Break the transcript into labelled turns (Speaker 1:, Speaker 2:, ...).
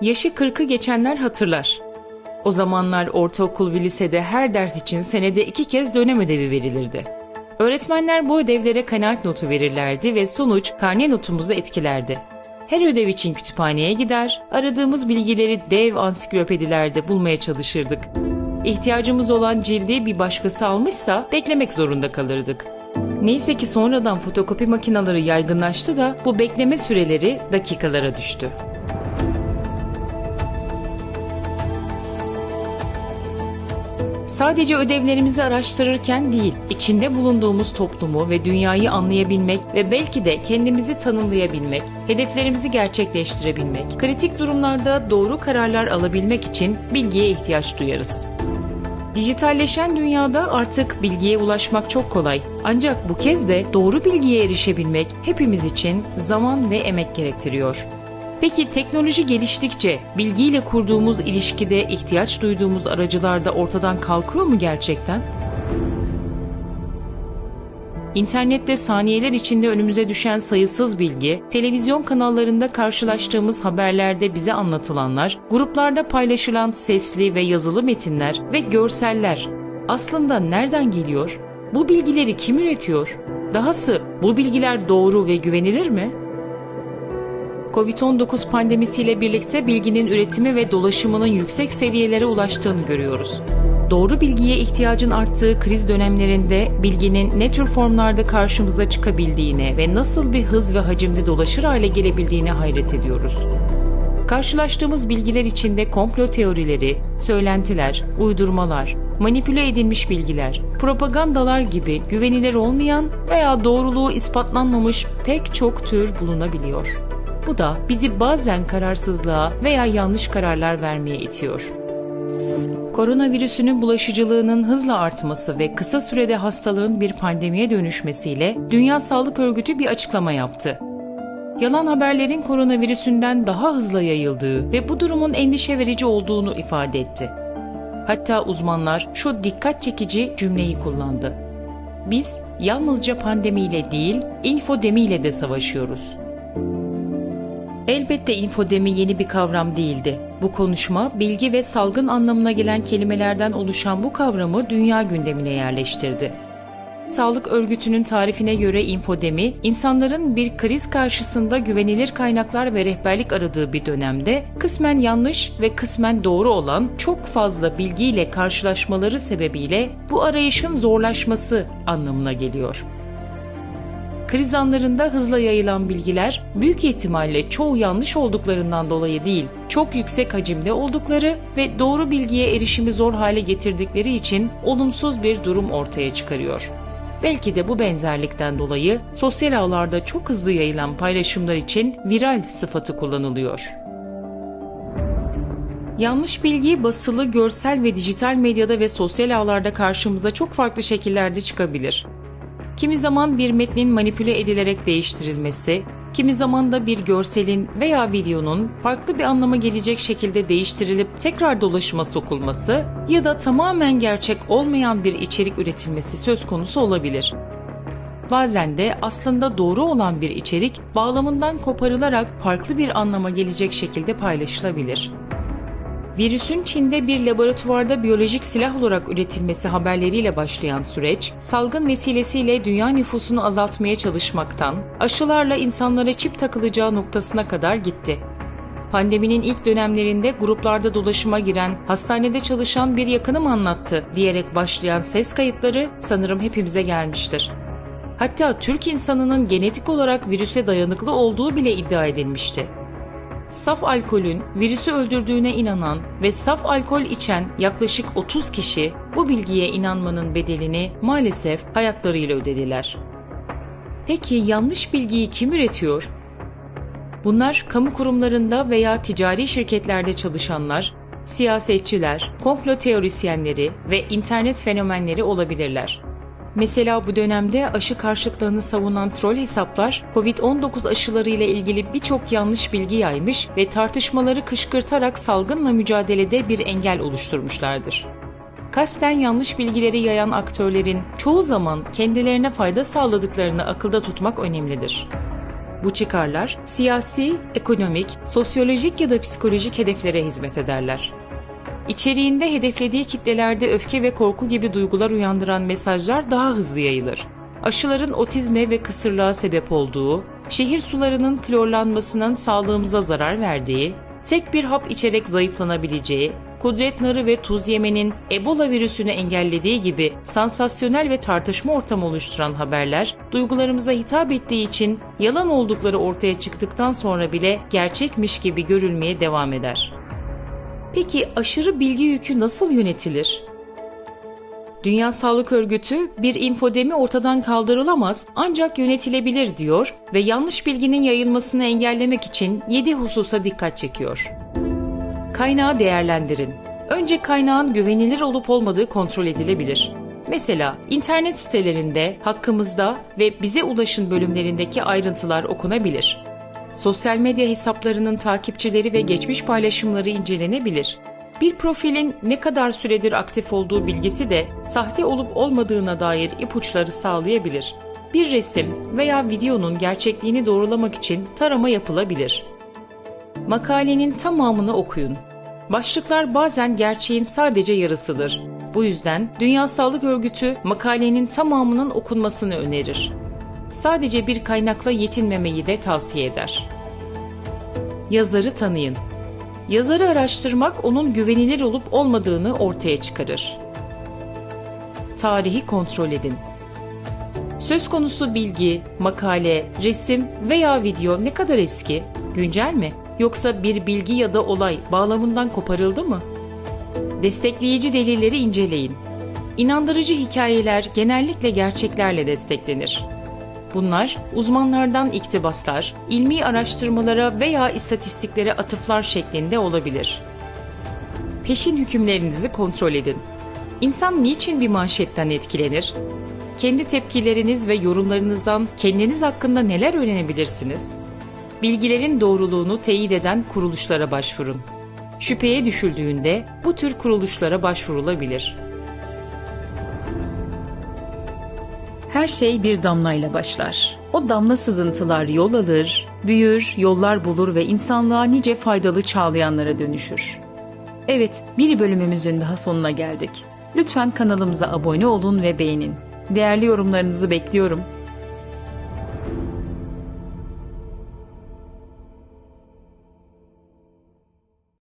Speaker 1: Yaşı 40'ı geçenler hatırlar. O zamanlar ortaokul ve lisede her ders için senede iki kez dönem ödevi verilirdi. Öğretmenler bu ödevlere kanaat notu verirlerdi ve sonuç karne notumuzu etkilerdi. Her ödev için kütüphaneye gider, aradığımız bilgileri dev ansiklopedilerde bulmaya çalışırdık. İhtiyacımız olan cildi bir başkası almışsa beklemek zorunda kalırdık. Neyse ki sonradan fotokopi makineleri yaygınlaştı da bu bekleme süreleri dakikalara düştü. Sadece ödevlerimizi araştırırken değil, içinde bulunduğumuz toplumu ve dünyayı anlayabilmek ve belki de kendimizi tanımlayabilmek, hedeflerimizi gerçekleştirebilmek, kritik durumlarda doğru kararlar alabilmek için bilgiye ihtiyaç duyarız. Dijitalleşen dünyada artık bilgiye ulaşmak çok kolay. Ancak bu kez de doğru bilgiye erişebilmek hepimiz için zaman ve emek gerektiriyor. Peki teknoloji geliştikçe bilgiyle kurduğumuz ilişkide ihtiyaç duyduğumuz aracılar da ortadan kalkıyor mu gerçekten? İnternette saniyeler içinde önümüze düşen sayısız bilgi, televizyon kanallarında karşılaştığımız haberlerde bize anlatılanlar, gruplarda paylaşılan sesli ve yazılı metinler ve görseller aslında nereden geliyor? Bu bilgileri kim üretiyor? Dahası bu bilgiler doğru ve güvenilir mi? Covid-19 pandemisiyle birlikte bilginin üretimi ve dolaşımının yüksek seviyelere ulaştığını görüyoruz. Doğru bilgiye ihtiyacın arttığı kriz dönemlerinde bilginin ne tür formlarda karşımıza çıkabildiğine ve nasıl bir hız ve hacimde dolaşır hale gelebildiğine hayret ediyoruz. Karşılaştığımız bilgiler içinde komplo teorileri, söylentiler, uydurmalar, manipüle edilmiş bilgiler, propagandalar gibi güvenilir olmayan veya doğruluğu ispatlanmamış pek çok tür bulunabiliyor. Bu da bizi bazen kararsızlığa veya yanlış kararlar vermeye itiyor. Koronavirüsünün bulaşıcılığının hızla artması ve kısa sürede hastalığın bir pandemiye dönüşmesiyle Dünya Sağlık Örgütü bir açıklama yaptı. Yalan haberlerin koronavirüsünden daha hızlı yayıldığı ve bu durumun endişe verici olduğunu ifade etti. Hatta uzmanlar şu dikkat çekici cümleyi kullandı. Biz yalnızca pandemiyle değil, infodemiyle de savaşıyoruz. Elbette infodemi yeni bir kavram değildi. Bu konuşma, bilgi ve salgın anlamına gelen kelimelerden oluşan bu kavramı dünya gündemine yerleştirdi. Sağlık Örgütü'nün tarifine göre infodemi, insanların bir kriz karşısında güvenilir kaynaklar ve rehberlik aradığı bir dönemde kısmen yanlış ve kısmen doğru olan çok fazla bilgiyle karşılaşmaları sebebiyle bu arayışın zorlaşması anlamına geliyor. Kriz anlarında hızla yayılan bilgiler büyük ihtimalle çoğu yanlış olduklarından dolayı değil, çok yüksek hacimde oldukları ve doğru bilgiye erişimi zor hale getirdikleri için olumsuz bir durum ortaya çıkarıyor. Belki de bu benzerlikten dolayı sosyal ağlarda çok hızlı yayılan paylaşımlar için viral sıfatı kullanılıyor. Yanlış bilgi basılı, görsel ve dijital medyada ve sosyal ağlarda karşımıza çok farklı şekillerde çıkabilir. Kimi zaman bir metnin manipüle edilerek değiştirilmesi, kimi zaman da bir görselin veya videonun farklı bir anlama gelecek şekilde değiştirilip tekrar dolaşıma sokulması ya da tamamen gerçek olmayan bir içerik üretilmesi söz konusu olabilir. Bazen de aslında doğru olan bir içerik bağlamından koparılarak farklı bir anlama gelecek şekilde paylaşılabilir. Virüsün Çin'de bir laboratuvarda biyolojik silah olarak üretilmesi haberleriyle başlayan süreç, salgın vesilesiyle dünya nüfusunu azaltmaya çalışmaktan, aşılarla insanlara çip takılacağı noktasına kadar gitti. Pandeminin ilk dönemlerinde gruplarda dolaşıma giren, hastanede çalışan bir yakınım anlattı diyerek başlayan ses kayıtları sanırım hepimize gelmiştir. Hatta Türk insanının genetik olarak virüse dayanıklı olduğu bile iddia edilmişti saf alkolün virüsü öldürdüğüne inanan ve saf alkol içen yaklaşık 30 kişi bu bilgiye inanmanın bedelini maalesef hayatlarıyla ödediler. Peki yanlış bilgiyi kim üretiyor? Bunlar kamu kurumlarında veya ticari şirketlerde çalışanlar, siyasetçiler, komplo teorisyenleri ve internet fenomenleri olabilirler. Mesela bu dönemde aşı karşıtlığını savunan troll hesaplar COVID-19 aşıları ile ilgili birçok yanlış bilgi yaymış ve tartışmaları kışkırtarak salgınla mücadelede bir engel oluşturmuşlardır. Kasten yanlış bilgileri yayan aktörlerin çoğu zaman kendilerine fayda sağladıklarını akılda tutmak önemlidir. Bu çıkarlar siyasi, ekonomik, sosyolojik ya da psikolojik hedeflere hizmet ederler. İçeriğinde hedeflediği kitlelerde öfke ve korku gibi duygular uyandıran mesajlar daha hızlı yayılır. Aşıların otizme ve kısırlığa sebep olduğu, şehir sularının klorlanmasının sağlığımıza zarar verdiği, tek bir hap içerek zayıflanabileceği, kudret narı ve tuz yemenin Ebola virüsünü engellediği gibi sansasyonel ve tartışma ortamı oluşturan haberler, duygularımıza hitap ettiği için yalan oldukları ortaya çıktıktan sonra bile gerçekmiş gibi görülmeye devam eder. Peki aşırı bilgi yükü nasıl yönetilir? Dünya Sağlık Örgütü bir infodemi ortadan kaldırılamaz ancak yönetilebilir diyor ve yanlış bilginin yayılmasını engellemek için 7 hususa dikkat çekiyor. Kaynağı değerlendirin. Önce kaynağın güvenilir olup olmadığı kontrol edilebilir. Mesela internet sitelerinde hakkımızda ve bize ulaşın bölümlerindeki ayrıntılar okunabilir. Sosyal medya hesaplarının takipçileri ve geçmiş paylaşımları incelenebilir. Bir profilin ne kadar süredir aktif olduğu bilgisi de sahte olup olmadığına dair ipuçları sağlayabilir. Bir resim veya videonun gerçekliğini doğrulamak için tarama yapılabilir. Makalenin tamamını okuyun. Başlıklar bazen gerçeğin sadece yarısıdır. Bu yüzden Dünya Sağlık Örgütü makalenin tamamının okunmasını önerir. Sadece bir kaynakla yetinmemeyi de tavsiye eder. Yazarı tanıyın. Yazarı araştırmak onun güvenilir olup olmadığını ortaya çıkarır. Tarihi kontrol edin. Söz konusu bilgi, makale, resim veya video ne kadar eski, güncel mi? Yoksa bir bilgi ya da olay bağlamından koparıldı mı? Destekleyici delilleri inceleyin. İnandırıcı hikayeler genellikle gerçeklerle desteklenir. Bunlar uzmanlardan iktibaslar, ilmi araştırmalara veya istatistiklere atıflar şeklinde olabilir. Peşin hükümlerinizi kontrol edin. İnsan niçin bir manşetten etkilenir? Kendi tepkileriniz ve yorumlarınızdan kendiniz hakkında neler öğrenebilirsiniz? Bilgilerin doğruluğunu teyit eden kuruluşlara başvurun. Şüpheye düşüldüğünde bu tür kuruluşlara başvurulabilir. Her şey bir damlayla başlar. O damla sızıntılar yol alır, büyür, yollar bulur ve insanlığa nice faydalı çağlayanlara dönüşür. Evet, bir bölümümüzün daha sonuna geldik. Lütfen kanalımıza abone olun ve beğenin. Değerli yorumlarınızı bekliyorum.